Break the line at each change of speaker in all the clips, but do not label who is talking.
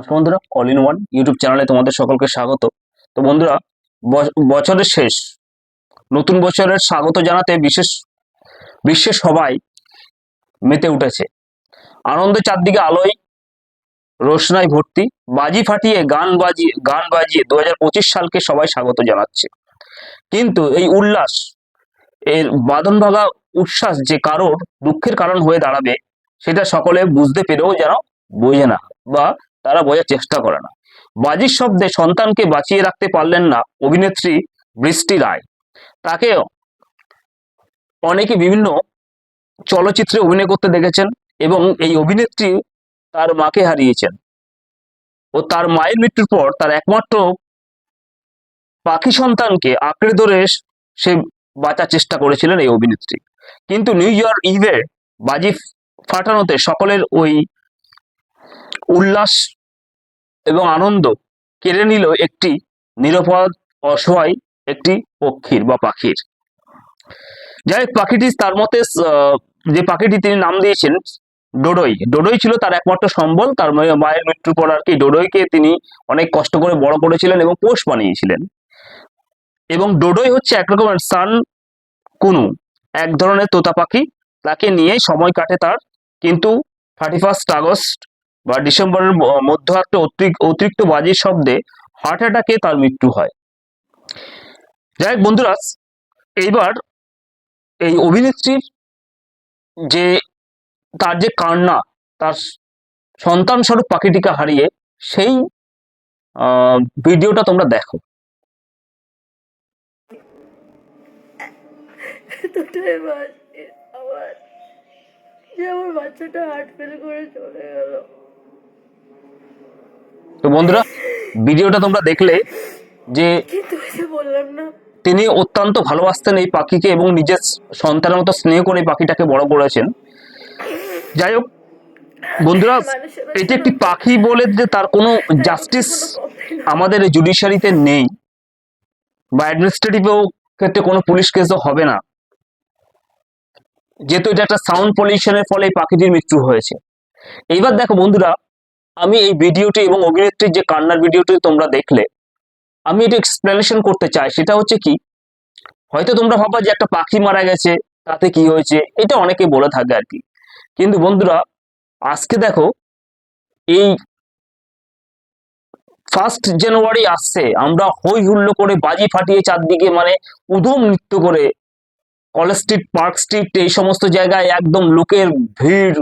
নমস্কার। বন্ধুরা all in one YouTube চ্যানেলে তোমাদের সকলকে স্বাগত। তো বন্ধুরা বছরের শেষ, নতুন বছরের স্বাগত জানাতে বিশেষ, বিশ্বের সবাই মেতে উঠেছে। আনন্দে চারদিকে আলোয় রোশনাই ভর্তি। বাজি ফাটিয়ে গান বাজিয়ে গান বাজিয়ে দু সালকে সবাই স্বাগত জানাচ্ছে। কিন্তু এই উল্লাস, এর বাদন ভাগা উচ্ছ্বাস যে কারোর দুঃখের কারণ হয়ে দাঁড়াবে, সেটা সকলে বুঝতে পেরেও যেন বোঝে না বা তারা বোঝার চেষ্টা করে না। বাজির শব্দে সন্তানকে বাঁচিয়ে রাখতে পারলেন না অভিনেত্রী বৃষ্টি রায়। তাকে অনেকে বিভিন্ন চলচ্চিত্রে অভিনয় করতে দেখেছেন এবং এই অভিনেত্রী তার মাকে হারিয়েছেন। ও তার মায়ের মৃত্যুর পর তার একমাত্র পাখি সন্তানকে আঁকড়ে ধরে সে বাঁচার চেষ্টা করেছিলেন এই অভিনেত্রী। কিন্তু নিউ ইয়ার ইভে বাজি ফাটানোতে সকলের ওই উল্লাস এবং আনন্দ কেড়ে নিল একটি নিরাপদ অসহায় একটি পক্ষীর বা পাখির। যাই হোক, পাখিটি তার মতে যে পাখিটি তিনি নাম দিয়েছেন ডোডই। ডোডই ছিল তার একমাত্র সম্বল। তার মায়ের মৃত্যুর পর আর কি ডোডইকে তিনি অনেক কষ্ট করে বড় করেছিলেন এবং পোষ বানিয়েছিলেন। এবং ডোডই হচ্ছে একরকমের সান কুনু এক ধরনের তোতা পাখি। তাকে নিয়ে সময় কাটে তার। কিন্তু থার্টি ফার্স্ট আগস্ট বা ডিসেম্বরের মধ্যরাত্রে অতিরিক্ত বাজির শব্দে হার্ট অ্যাটাকে তার মৃত্যু হয়। যাই হোক বন্ধুরা, এইবার এই অভিনেত্রীর যে তার যে কান্না, তার সন্তান স্বরূপ পাখিটিকে হারিয়ে সেই ভিডিওটা তোমরা দেখো।
আমার আমার বাচ্চাটা হার্ট ফেল করে চলে গেল।
তো বন্ধুরা ভিডিওটা তোমরা দেখলে যে তিনি অত্যন্ত ভালোবাসতেন এই পাখিকে এবং নিজের সন্তানের মতো স্নেহ করে এই পাখিটাকে বড় করেছেন। যাই হোক বন্ধুরা এটি একটি পাখি বলে যে তার কোনো জাস্টিস আমাদের জুডিশিয়ারিতে নেই বা অ্যাডমিনিস্ট্রেটিভেও ক্ষেত্রে কোনো পুলিশ কেসও হবে না। যেহেতু এটা একটা সাউন্ড পলিউশনের ফলে এই পাখিটির মৃত্যু হয়েছে। এইবার দেখো বন্ধুরা আমি এই ভিডিওটি এবং অভিনেত্রীর যে কান্নার ভিডিওটি তোমরা দেখলে, আমি এটা এক্সপ্লেনেশন করতে চাই। সেটা হচ্ছে কি, হয়তো তোমরা ভাবা যে একটা পাখি মারা গেছে, তাতে কি হয়েছে? এটা অনেকে বলে থাকে আর কি। কিন্তু বন্ধুরা, আজকে দেখো, এই ফার্স্ট জানুয়ারি আসছে, আমরা হই হুল্লো করে বাজি ফাটিয়ে চারদিকে মানে উধম নৃত্য করে কলেজ স্ট্রিট পার্ক স্ট্রিট এই সমস্ত জায়গায় একদম লোকের ভিড়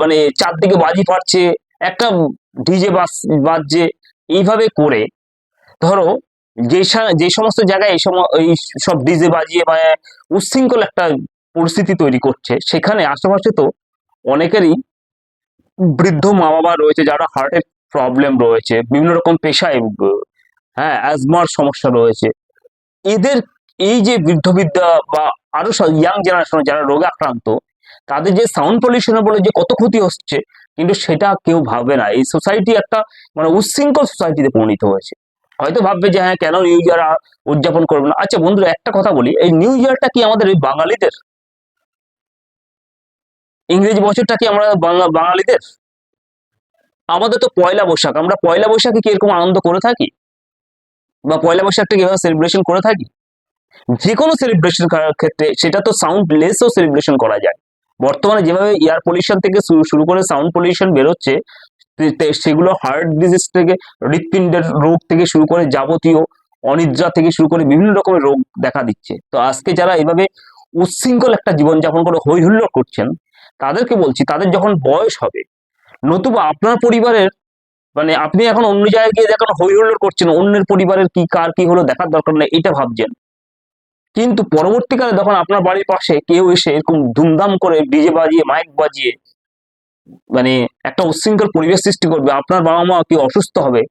মানে চারদিকে বাজি ফাটছে, একটা ডিজে বাস বাজছে, এইভাবে করে, ধরো, যে যে সমস্ত জায়গায় এই সম এই সব ডিজে বাজিয়ে বা উচ্ছৃঙ্খল একটা পরিস্থিতি তৈরি করছে, সেখানে আশেপাশে তো অনেকেরই বৃদ্ধ মা বাবা রয়েছে যারা হার্টের প্রবলেম রয়েছে, বিভিন্ন রকম পেশায় হ্যাঁ অ্যাজমার সমস্যা রয়েছে। এদের, এই যে বৃদ্ধ বিদ্যা বা আরও ইয়াং জেনারেশন যারা রোগে আক্রান্ত তাদের যে সাউন্ড পলিউশনের বলে যে কত ক্ষতি হচ্ছে, কিন্তু সেটা কেউ ভাবে না। এই সোসাইটি একটা মানে উচ্ছৃঙ্খল সোসাইটিতে পরিণত হয়েছে। হয়তো ভাববে যে হ্যাঁ কেন নিউ ইয়ার উদযাপন করবে না? আচ্ছা বন্ধুরা, একটা কথা বলি, এই নিউ ইয়ারটা কি আমাদের এই বাঙালিদের? ইংরেজি বছরটা কি আমরা বাঙা- বাঙালিদের? আমাদের তো পয়লা বৈশাখ, আমরা পয়লা বৈশাখে কি এরকম আনন্দ করে থাকি? বা পয়লা বৈশাখটা কীভাবে সেলিব্রেশন করে থাকি? যে কোনো সেলিব্রেশন ক্ষেত্রে সেটা তো সাউন্ড লেসও সেলিব্রেশন করা যায়। বর্তমানে যেভাবে এয়ার পলিউশন থেকে শুরু- করে সাউন্ড পলিউশন বেরোচ্ছে সেগুলো হার্ট ডিজিজ থেকে, হৃৎপিণ্ডের রোগ থেকে শুরু করে যাবতীয় অনিদ্রা থেকে শুরু করে বিভিন্ন রকমের রোগ দেখা দিচ্ছে। তো আজকে যারা এভাবে উচ্ছৃঙ্খল একটা জীবনযাপন করে হই করছেন, তাদেরকে বলছি, তাদের যখন বয়স হবে, নতুবা আপনার পরিবারের মানে আপনি এখন অন্য জায়গায় গিয়ে যখন হই করছেন, অন্যের পরিবারের কি, কার কি হলো দেখার দরকার নেই, এটা ভাবছেন। কিন্তু পরবর্তীকালে যখন আপনার বাড়ির পাশে কেউ এসে এরকম ধুমধাম করে ডিজে বাজিয়ে মাইক বাজিয়ে মানে একটা উচ্ছৃঙ্খল পরিবেশ সৃষ্টি করবে, আপনার বাবা মা কি অসুস্থ হবে?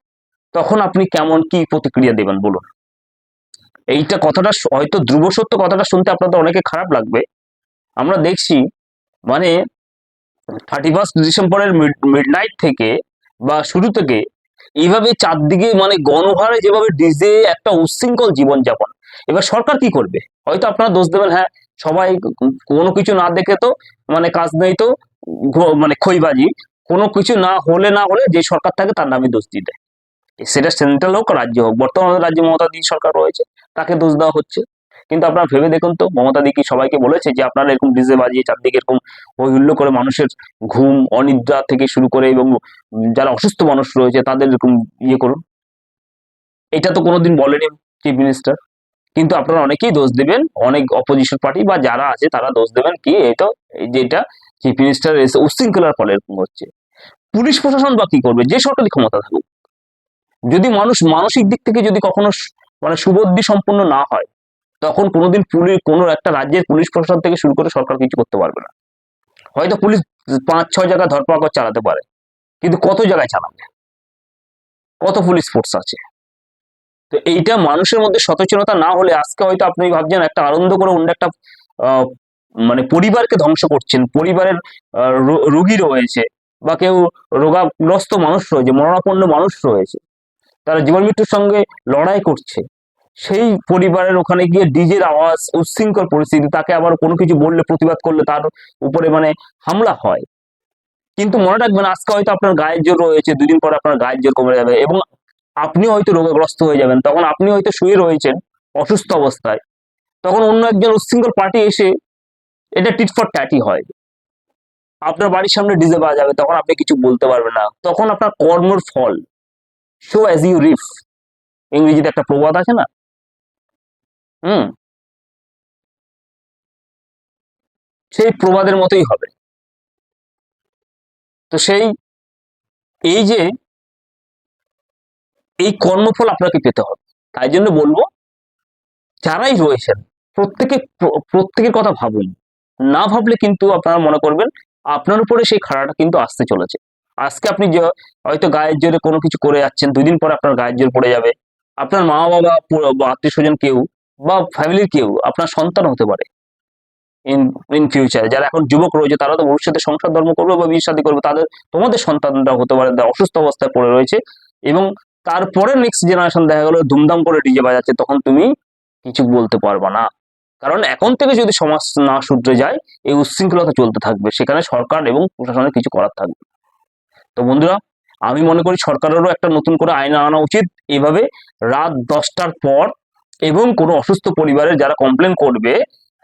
তখন আপনি কেমন কি প্রতিক্রিয়া দেবেন বলুন? এইটা কথাটা হয়তো ধ্রুব সত্য কথাটা শুনতে আপনাদের অনেকে খারাপ লাগবে। আমরা দেখছি মানে থার্টি ফার্স্ট ডিসেম্বরের মিড নাইট থেকে বা শুরু থেকে এইভাবে চারদিকে মানে গণহারে যেভাবে ডিজে একটা উচ্ছৃঙ্খল জীবনযাপন। এবার সরকার কি করবে? হয়তো আপনারা দোষ দেবেন হ্যাঁ সবাই কোনো কিছু না দেখে তো মানে কাজ নেই তো মানে খইবাজি। কোনো কিছু না হলে না হলে যে সরকার থাকে তার নামে দোষ দিয়ে দেয়। সেটা সেন্ট্রাল হোক, রাজ্য হোক, বর্তমানে রাজ্যে মমতা দি সরকার রয়েছে, তাকে দোষ দেওয়া হচ্ছে। কিন্তু আপনারা ভেবে দেখুন তো, মমতা দি কি সবাইকে বলেছে যে আপনারা এরকম ডিজে বাজিয়ে চারদিকে এরকম হই হুল্লো করে মানুষের ঘুম, অনিদ্রা থেকে শুরু করে এবং যারা অসুস্থ মানুষ রয়েছে তাদের এরকম ইয়ে করুন? এটা তো কোনোদিন বলেনি চিফ মিনিস্টার কিন্তু আপনারা অনেকেই দোষ দেবেন। অনেক অপোজিশন পার্টি বা যারা আছে, তারা দোষ দেবেন কি? এটা যেটা চিফ মিনিস্টার এসে উচ্ছৃঙ্খলার ফলে এরকম হচ্ছে। পুলিশ প্রশাসন বা কি করবে? যে সরকারি ক্ষমতা থাকুক। যদি মানুষ, মানসিক দিক থেকে যদি কখনো মানে সুবুদ্ধি সম্পন্ন না হয়, তখন কোনোদিন পুলিশ, কোনো একটা রাজ্যের পুলিশ প্রশাসন থেকে শুরু করে সরকার কিছু করতে পারবে না। হয়তো পুলিশ পাঁচ, ছয় জায়গায় ধরপাকড় চালাতে পারে, কিন্তু কত জায়গায় চালাবে? কত পুলিশ ফোর্স আছে? তো এইটা মানুষের মধ্যে সচেতনতা না হলে আজকে হয়তো আপনি ভাবছেন একটা আনন্দ করে অন্য একটা মানে পরিবারকে ধ্বংস করছেন, পরিবারের রোগী রয়েছে বা কেউ রোগাগ্রস্ত মানুষ রয়েছে, মরণাপন্ন মানুষ রয়েছে, তারা জীবন মৃত্যুর সঙ্গে লড়াই করছে, সেই পরিবারের ওখানে গিয়ে ডিজের আওয়াজ, উচ্ছৃঙ্খল পরিস্থিতি, তাকে আবার কোনো কিছু বললে, প্রতিবাদ করলে তার উপরে মানে হামলা হয়। কিন্তু মনে রাখবেন, আজকে হয়তো আপনার গায়ের জোর রয়েছে, দুদিন পরে আপনার গায়ের জোর কমে যাবে এবং আপনি হয়তো রোগগ্রস্ত হয়ে যাবেন, তখন আপনি হয়তো শুয়ে রয়েছেন অসুস্থ অবস্থায়। তখন অন্য একজন উচ্ছৃঙ্খল পার্টি এসে এটা টিট ফর ট্যাটি হয়। আপনার বাড়ির সামনে ডিজে পাওয়া যাবে, তখন আপনি কিছু বলতে পারবেন না। তখন আপনার কর্মর ফল। শো অ্যাজ ইউ রিফ ইংরেজিতে একটা প্রবাদ আছে না? হুম। সেই প্রবাদের মতোই হবে। তো সেই, এই যে এই কর্মফল আপনাকে পেতে হবে। তাই জন্য বলব, যারাই রয়েছেন, প্রত্যেকে প্রত্যেকের কথা ভাবুন। না ভাবলে কিন্তু আপনারা মনে করবেন, আপনার উপরে সেই খাড়াটা কিন্তু আসতে চলেছে। আজকে আপনি হয়তো গায়ের জোরে কোনো কিছু করে যাচ্ছেন দুই দিন পরে আপনার গায়ের জোর পড়ে যাবে। আপনার মা বাবা বা আত্মীয় স্বজন কেউ, বা ফ্যামিলির কেউ, আপনার সন্তান হতে পারে। ইন ইন ফিউচার যারা এখন যুবক রয়েছে, তারা তো ভবিষ্যতে সংসার ধর্ম করবে বা বিয়ে শাদী করবে, তাদের, তোমাদের সন্তানরা হতে পারে অসুস্থ অবস্থায় পড়ে রয়েছে। এবং তারপরে নেক্সট জেনারেশন দেখা গেলো, ধুমধাম করে ডিজে বাজাচ্ছে, তখন তুমি কিছু বলতে পারবা না। কারণ এখন থেকে যদি সমাজ না শুধরে যায়, এই উচ্ছৃঙ্খলতা চলতে থাকবে। সেখানে সরকার এবং প্রশাসনের কিছু করার থাকবে তো বন্ধুরা, আমি মনে করি সরকারেরও একটা নতুন করে আইন আনা উচিত। এভাবে রাত দশটার পর এবং কোনো অসুস্থ পরিবারের যারা কমপ্লেন করবে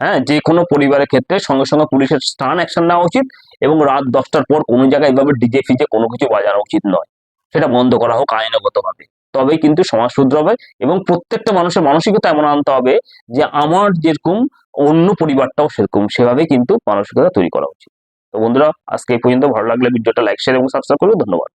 হ্যাঁ যে কোনো পরিবারের ক্ষেত্রে সঙ্গে সঙ্গে পুলিশের স্টান অ্যাকশন নেওয়া উচিত এবং রাত দশটার পর কোনো জায়গায় এভাবে ডিজে ফিজে কোনো কিছু বাজানো উচিত নয়। সেটা বন্ধ করা হোক আইনগতভাবে। তবে কিন্তু সমাজ শুধরাবে এবং প্রত্যেকটা মানুষের মানসিকতা এমন আনতে হবে যে আমার যেরকম অন্য পরিবারটাও সেরকম। সেভাবে কিন্তু মানসিকতা তৈরি করা উচিত। তো বন্ধুরা, আজকে এই পর্যন্ত। ভালো লাগলে ভিডিওটা লাইক শেয়ার এবং সাবস্ক্রাইব করবে ধন্যবাদ।